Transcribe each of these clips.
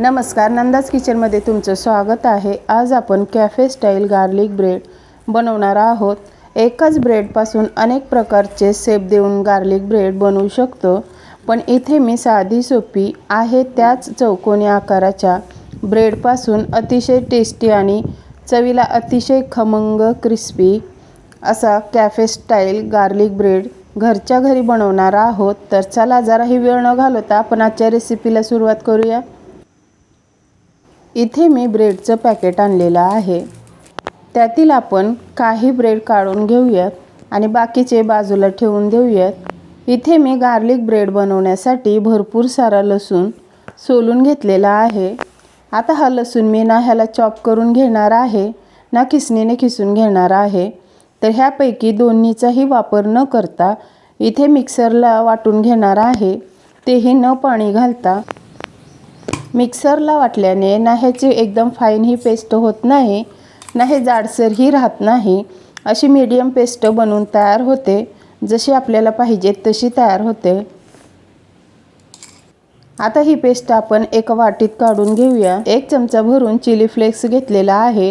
नमस्कार नंदाज किचनमध्ये तुमचं स्वागत आहे. आज आपण कॅफे स्टाईल गार्लिक ब्रेड बनवणार आहोत. एकाच ब्रेडपासून अनेक प्रकारचे सेप देऊन गार्लिक ब्रेड बनवू शकतो. पण इथे मी साधी सोपी आहे त्याच चौकोनी आकाराच्या ब्रेडपासून अतिशय टेस्टी आणि चवीला अतिशय खमंग क्रिस्पी असा कॅफे स्टाईल गार्लिक ब्रेड घरच्या घरी बनवणार आहोत. तर चला जराही वेळ न घालवता आपण आजच्या रेसिपीला सुरुवात करूया. इथे मी ब्रेडचं पॅकेट आणलेलं आहे. त्यातील आपण काही ब्रेड काढून घेऊयात आणि बाकीचे बाजूला ठेवून देऊयात. इथे मी गार्लिक ब्रेड बनवण्यासाठी भरपूर सारा लसूण सोलून घेतलेला आहे. आता हा लसूण मी ना ह्याला चॉप करून घेणार आहे ना खिसणीने खिसून घेणार आहे. तर ह्यापैकी दोन्हीचाही वापर न करता इथे मिक्सरला वाटून घेणार आहे. तेही न पाणी घालता मिक्सरला वाटल्याने ना ह्याची एकदम फाईन ही पेस्ट होत नाही ना हे जाडसरही राहत नाही. अशी मीडियम पेस्ट बनवून तयार होते. जशी आपल्याला पाहिजे तशी तयार होते. आता ही पेस्ट आपण एका वाटीत काढून घेऊया. एक चमचा भरून चिली फ्लेक्स घेतलेला आहे.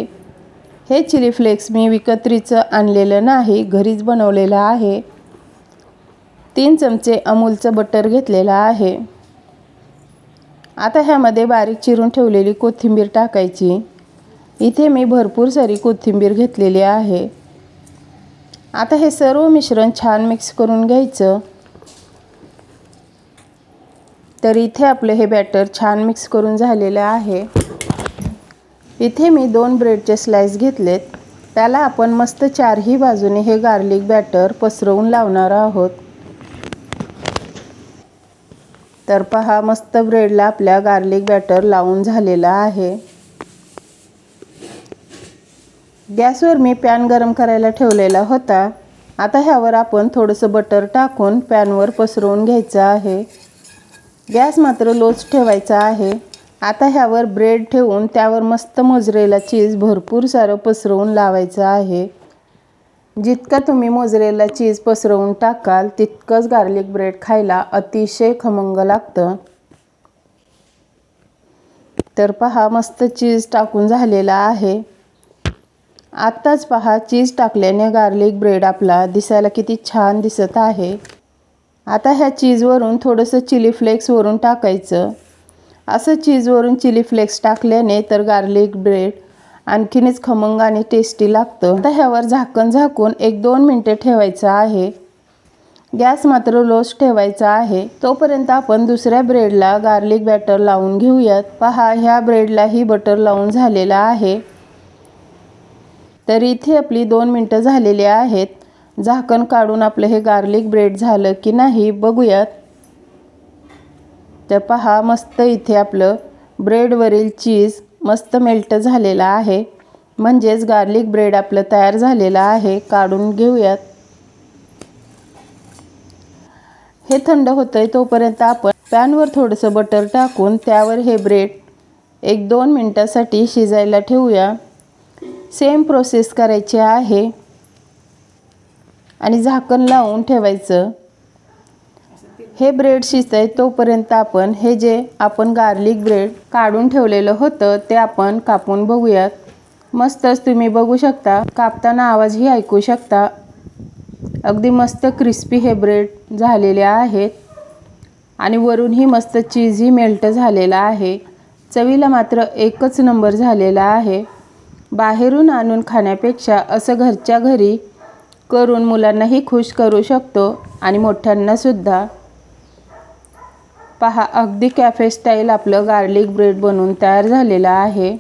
हे चिली फ्लेक्स मी विकत्रीचं आणलेलं नाही घरीच बनवलेलं आहे. तीन चमचे अमूलचं बटर घेतलेलं आहे. आता ह्यामध्ये बारीक चिरून ठेवलेली कोथिंबीर टाकायची. इथे मी भरपूर सारी कोथिंबीर घेतलेली आहे. आता हे सर्व मिश्रण छान मिक्स करून घ्यायचं. तर इथे आपलं हे बॅटर छान मिक्स करून झालेलं आहे. इथे मी दोन ब्रेडचे स्लाइस घेतलेत. त्याला आपण मस्त चारही बाजूने हे गार्लिक बॅटर पसरवून लावणार आहोत. तर पहा मस्त ब्रेडला आपल्या गार्लिक बॅटर लावून झालेला आहे. गॅसवर मी पॅन गरम करायला ठेवलेला होता. आता ह्यावर आपण थोडंसं बटर टाकून पॅनवर पसरवून घ्यायचं आहे. गॅस मात्र लोच ठेवायचा आहे. आता ह्यावर ब्रेड ठेवून त्यावर मस्त मोजरेला चीज भरपूर सारं पसरवून लावायचं आहे. जितका तुम्ही मोजरेला चीज पसरवून टाकाल तितकंच गार्लिक ब्रेड खायला अतिशय खमंग लागतं. तर पहा मस्त चीज टाकून झालेला आहे. आत्ताच पहा चीज टाकल्याने गार्लिक ब्रेड आपला दिसायला किती छान दिसत आहे. आता ह्या चीजवरून थोडंसं चिली फ्लेक्सवरून टाकायचं. असं चीजवरून चिली फ्लेक्स टाकल्याने तर गार्लिक ब्रेड आणखीनच खमंग आणि टेस्टी लागतं. आता ह्यावर झाकण झाकून एक दोन मिनटे ठेवायचं आहे. गॅस मात्र लोस ठेवायचा आहे. तोपर्यंत आपण दुसऱ्या ब्रेडला गार्लिक बॅटर लावून घेऊयात. पहा ह्या ब्रेडलाही बटर लावून झालेला आहे. तर इथे आपली दोन मिनटं झालेली आहेत. झाकण काढून आपलं हे गार्लिक ब्रेड झालं की नाही बघूयात. तर पहा मस्त इथे आपलं ब्रेडवरील चीज मस्त मेल्ट झालेला आहे. म्हणजेच गार्लिक ब्रेड आपलं तयार झालेलं आहे. काढून घेऊयात. हे थंड होतं आहे तोपर्यंत आपण पॅनवर थोडंसं बटर टाकून त्यावर हे ब्रेड एक दोन मिनटासाठी शिजायला ठेवूया. सेम प्रोसेस करायची आहे. आणि झाकण लावून ठेवायचं. हे ब्रेड शिजतंय आहे तोपर्यंत आपण हे जे आपण गार्लिक ब्रेड काढून ठेवलेलं होतं ते आपण कापून बघूयात. मस्तच तुम्ही बघू शकता. कापताना आवाजही ऐकू शकता. अगदी मस्त क्रिस्पी हे ब्रेड झालेले आहेत. आणि वरूनही मस्त चीजही मेल्ट झालेला आहे. चवीला मात्र एकच नंबर झालेला आहे. बाहेरून आणून खाण्यापेक्षा असं घरच्या घरी करून मुलांनाही खुश करू शकतो आणि मोठ्यांनासुद्धा पहा अगदी कॅफे स्टाईल आपलं गार्लिक ब्रेड बनवून तयार झालेलं आहे.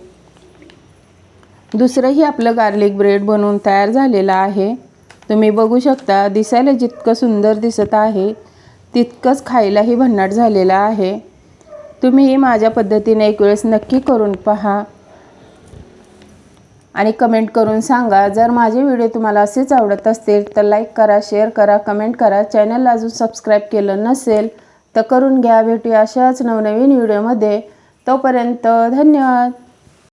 दुसरंही आपलं गार्लिक ब्रेड बनवून तयार झालेलं आहे. तुम्ही बघू शकता दिसायला जितकं सुंदर दिसत आहे तितकंच खायलाही भन्नाट झालेलं आहे. तुम्हीही माझ्या पद्धतीने एक वेळेस नक्की करून पहा. आणि कमेंट करून सांगा जर माझे व्हिडिओ तुम्हाला असेच आवडत असतील तर लाईक करा शेअर करा कमेंट करा. चॅनलला अजून सबस्क्राईब केलं नसेल तर करून घ्या. भेटूया अशाच नवनवीन व्हिडिओमध्ये. तोपर्यंत धन्यवाद.